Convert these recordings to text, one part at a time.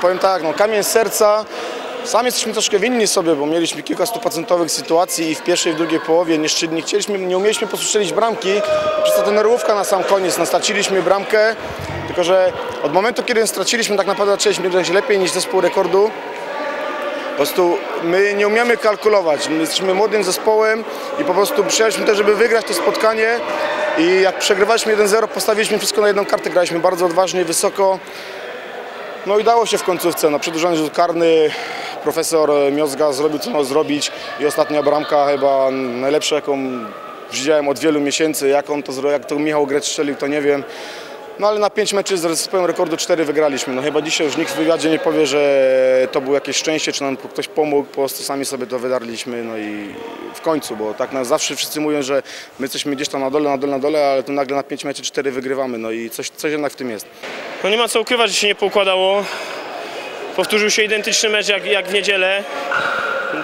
Powiem tak, no kamień serca. Sami jesteśmy troszkę winni sobie, bo mieliśmy kilka stuprocentowych sytuacji i w pierwszej i w drugiej połowie nie, szczy- nie chcieliśmy, nie umieliśmy postrzelić bramki. Przez to ta nerwówka na sam koniec, no, straciliśmy bramkę, tylko że od momentu, kiedy straciliśmy, tak naprawdę zaczęliśmy grać lepiej niż zespół rekordu. Po prostu my nie umiemy kalkulować. My jesteśmy młodym zespołem i po prostu przyjechaliśmy też, żeby wygrać to spotkanie. I jak przegrywaliśmy 1-0, postawiliśmy wszystko na jedną kartę, graliśmy bardzo odważnie, wysoko. No i dało się w końcówce, no przedłużony rzut karny, profesor Miozga zrobił co miał zrobić i ostatnia bramka chyba najlepsza jaką widziałem od wielu miesięcy, jak on to zrobił, jak to Michał Grecz strzelił to nie wiem. No ale na pięć meczy z zespołem rekordu 4 wygraliśmy. No chyba dzisiaj już nikt w wywiadzie nie powie, że to było jakieś szczęście, czy nam ktoś pomógł, po prostu sami sobie to wydarliśmy, no i w końcu, bo tak zawsze wszyscy mówią, że my jesteśmy gdzieś tam na dole, na dole, na dole, ale tu nagle na pięć meczy 4 wygrywamy, no i coś, coś jednak w tym jest. No nie ma co ukrywać, że się nie poukładało. Powtórzył się identyczny mecz jak, jak w niedzielę.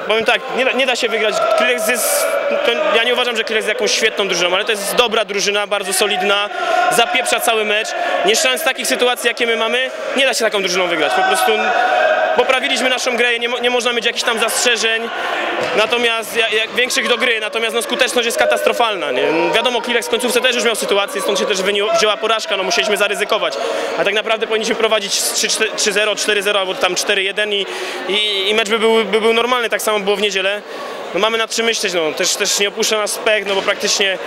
Powiem tak, nie da, nie da się wygrać. Kleks jest, ja nie uważam, że Kleks jest jakąś świetną drużyną, ale to jest dobra drużyna, bardzo solidna, zapieprza cały mecz. Nie szans takich sytuacji, jakie my mamy, nie da się taką drużyną wygrać. Po prostu poprawiliśmy naszą grę, nie, nie można mieć jakichś tam zastrzeżeń, natomiast jak, jak większych do gry, natomiast no, skuteczność jest katastrofalna. Nie? Wiadomo, Kleks w końcówce też już miał sytuację, stąd się też wzięła porażka, no musieliśmy zaryzykować. A tak naprawdę powinniśmy prowadzić 3-0, 4-0 albo tam 4-1 i, i, i mecz by był, by był normalny, tak samo było w niedzielę. No, mamy nad czym myśleć, no. też, też nie opuszcza nas pech, no bo praktycznie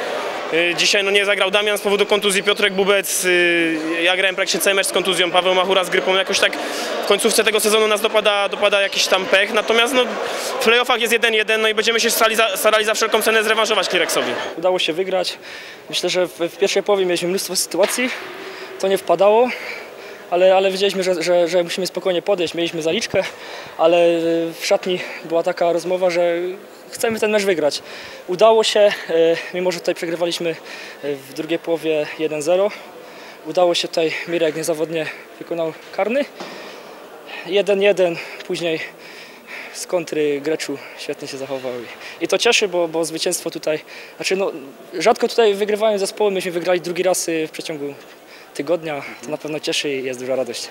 dzisiaj no, nie zagrał Damian z powodu kontuzji, Piotrek Bubec, y, ja grałem praktycznie cały mecz z kontuzją, Paweł Machura z grypą, jakoś tak w końcówce tego sezonu nas dopada, dopada jakiś tam pech, natomiast no, w playoffach jest 1-1, no i będziemy się starali za, starali za wszelką cenę zrewanżować Klireksowi. Udało się wygrać. Myślę, że w, w pierwszej połowie mieliśmy mnóstwo sytuacji, to nie wpadało, ale, ale wiedzieliśmy, że, że, że musimy spokojnie podejść. Mieliśmy zaliczkę, ale y, w szatni była taka rozmowa, że chcemy ten mecz wygrać. Udało się, y, mimo że tutaj przegrywaliśmy y, w drugiej połowie 1-0. Udało się tutaj, Mirek niezawodnie wykonał karny. 1-1, później z kontry Greczu świetnie się zachował. I, to cieszy, bo, bo zwycięstwo tutaj, znaczy no, rzadko tutaj wygrywają zespoły, myśmy wygrali drugi raz y, w przeciągu tygodnia, to na pewno cieszy i jest duża radość.